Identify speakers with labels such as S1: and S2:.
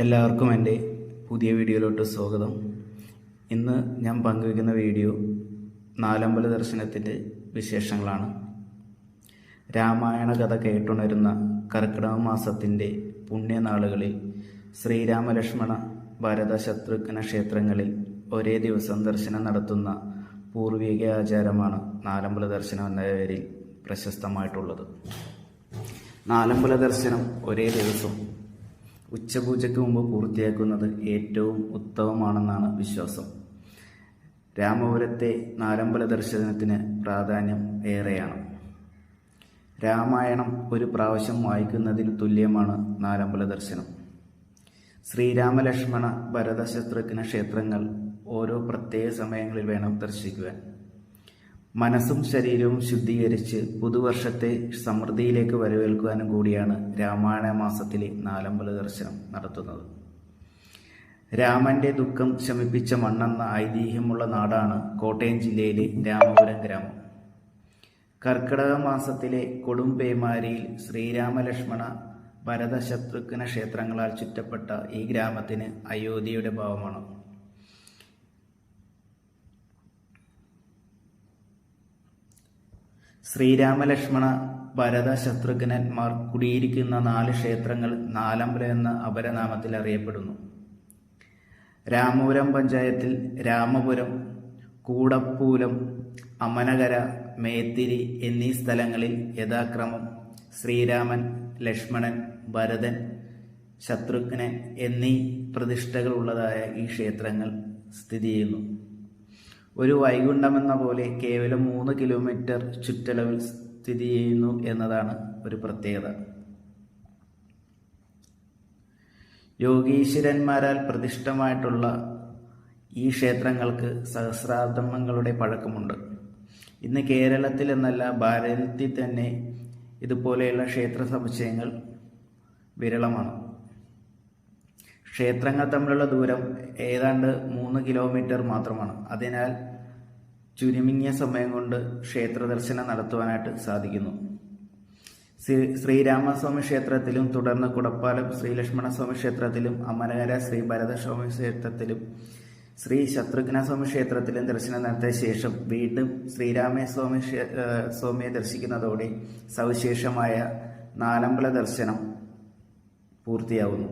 S1: എല്ലാവർക്കും എന്റെ പുതിയ വീഡിയോയിലോട്ട് സ്വാഗതം. ഇന്ന് ഞാൻ പങ്കുവയ്ക്കുന്ന വീഡിയോ നാലമ്പല ദർശനത്തിന്റെ വിശേഷങ്ങളാണ്. രാമായണ കഥ കേട്ടുണരുന്ന കർക്കിടക മാസത്തിന്റെ പുണ്യനാളുകളിൽ ശ്രീരാമലക്ഷ്മണ ഭരത ശത്രുഘ്ന ക്ഷേത്രങ്ങളിൽ ഒരേ ദിവസം ദർശനം നടത്തുന്ന പൂർവിക ആചാരമാണ് നാലമ്പല ദർശനം എന്ന പേരിൽ പ്രശസ്തമായിട്ടുള്ളത്. നാലമ്പല ദർശനം ഒരേ ദിവസം ഉച്ചപൂജയ്ക്ക് മുമ്പ് പൂർത്തിയാക്കുന്നത് ഏറ്റവും ഉത്തമമാണെന്നാണ് വിശ്വാസം. രാമപുരത്തെ നാലമ്പല ദർശനത്തിന് പ്രാധാന്യം ഏറെയാണ്. രാമായണം ഒരു പ്രാവശ്യം വായിക്കുന്നതിന് തുല്യമാണ് നാലമ്പല ദർശനം. ശ്രീരാമലക്ഷ്മണ ഭരതശത്രുഘ്ന ക്ഷേത്രങ്ങൾ ഓരോ പ്രത്യേക സമയങ്ങളിൽ വേണം ദർശിക്കുവാൻ. മനസ്സും ശരീരവും ശുദ്ധീകരിച്ച് പുതുവർഷത്തെ സമൃദ്ധിയിലേക്ക് വരവേൽക്കുവാനും കൂടിയാണ് രാമായണ മാസത്തിലെ നാലമ്പല ദർശനം നടത്തുന്നത്. രാമന്റെ ദുഃഖം ശമിപ്പിച്ച മണ്ണെന്ന ഐതിഹ്യമുള്ള നാടാണ് കോട്ടയം ജില്ലയിലെ രാമപുരം ഗ്രാമം. കർക്കിടക മാസത്തിലെ കൊടുംപേമാരിയിൽ ശ്രീരാമലക്ഷ്മണ ഭരതശത്രുഘ്ന ക്ഷേത്രങ്ങളാൽ ചുറ്റപ്പെട്ട ഈ ഗ്രാമത്തിന് അയോധ്യയുടെ ഭാവമാണ്. ശ്രീരാമലക്ഷ്മണ ഭരത ശത്രുഘ്നന്മാർ കുടിയിരിക്കുന്ന നാല് ക്ഷേത്രങ്ങൾ നാലമ്പല എന്ന അപരനാമത്തിൽ അറിയപ്പെടുന്നു. രാമപുരം പഞ്ചായത്തിൽ രാമപുരം കൂടപ്പൂലം അമനകര മേത്തിരി എന്നീ സ്ഥലങ്ങളിൽ യഥാക്രമം ശ്രീരാമൻ ലക്ഷ്മണൻ ഭരതൻ ശത്രുഘ്നൻ എന്നീ പ്രതിഷ്ഠകളുള്ളതായ ഈ ക്ഷേത്രങ്ങൾ സ്ഥിതി ചെയ്യുന്നു. ഒരു വൈകുണ്ഠമെന്ന പോലെ കേവലം മൂന്ന് കിലോമീറ്റർ ചുറ്റളവിൽ സ്ഥിതി ചെയ്യുന്നു എന്നതാണ് ഒരു പ്രത്യേകത. യോഗീശ്വരന്മാരാൽ പ്രതിഷ്ഠമായിട്ടുള്ള ഈ ക്ഷേത്രങ്ങൾക്ക് സഹസ്രാബ്ദങ്ങളുടെ പഴക്കമുണ്ട്. ഇന്ന് കേരളത്തിൽ എന്നല്ല ഭാരതത്തിൽ തന്നെ ഇതുപോലെയുള്ള ക്ഷേത്ര സമുച്ചയങ്ങൾ വിരളമാണ്. ക്ഷേത്രങ്ങൾ തമ്മിലുള്ള ദൂരം ഏതാണ്ട് മൂന്ന് കിലോമീറ്റർ മാത്രമാണ്. അതിനാൽ ചുരുങ്ങിയ സമയം കൊണ്ട് ക്ഷേത്ര ദർശനം നടത്തുവാനായിട്ട് സാധിക്കുന്നു. ശ്രീ ശ്രീരാമസ്വാമി ക്ഷേത്രത്തിലും തുടർന്ന് കുടപ്പാലം ശ്രീലക്ഷ്മണസ്വാമി ക്ഷേത്രത്തിലും അമരകര ശ്രീ ഭരതസ്വാമി ക്ഷേത്രത്തിലും ശ്രീ ശത്രുഘ്നസ്വാമി ക്ഷേത്രത്തിലും ദർശനം നടത്തിയ ശേഷം വീണ്ടും ശ്രീരാമസ്വാമി സ്വാമിയെ ദർശിക്കുന്നതോടെ സവിശേഷമായ നാലമ്പല ദർശനം പൂർത്തിയാവുന്നു.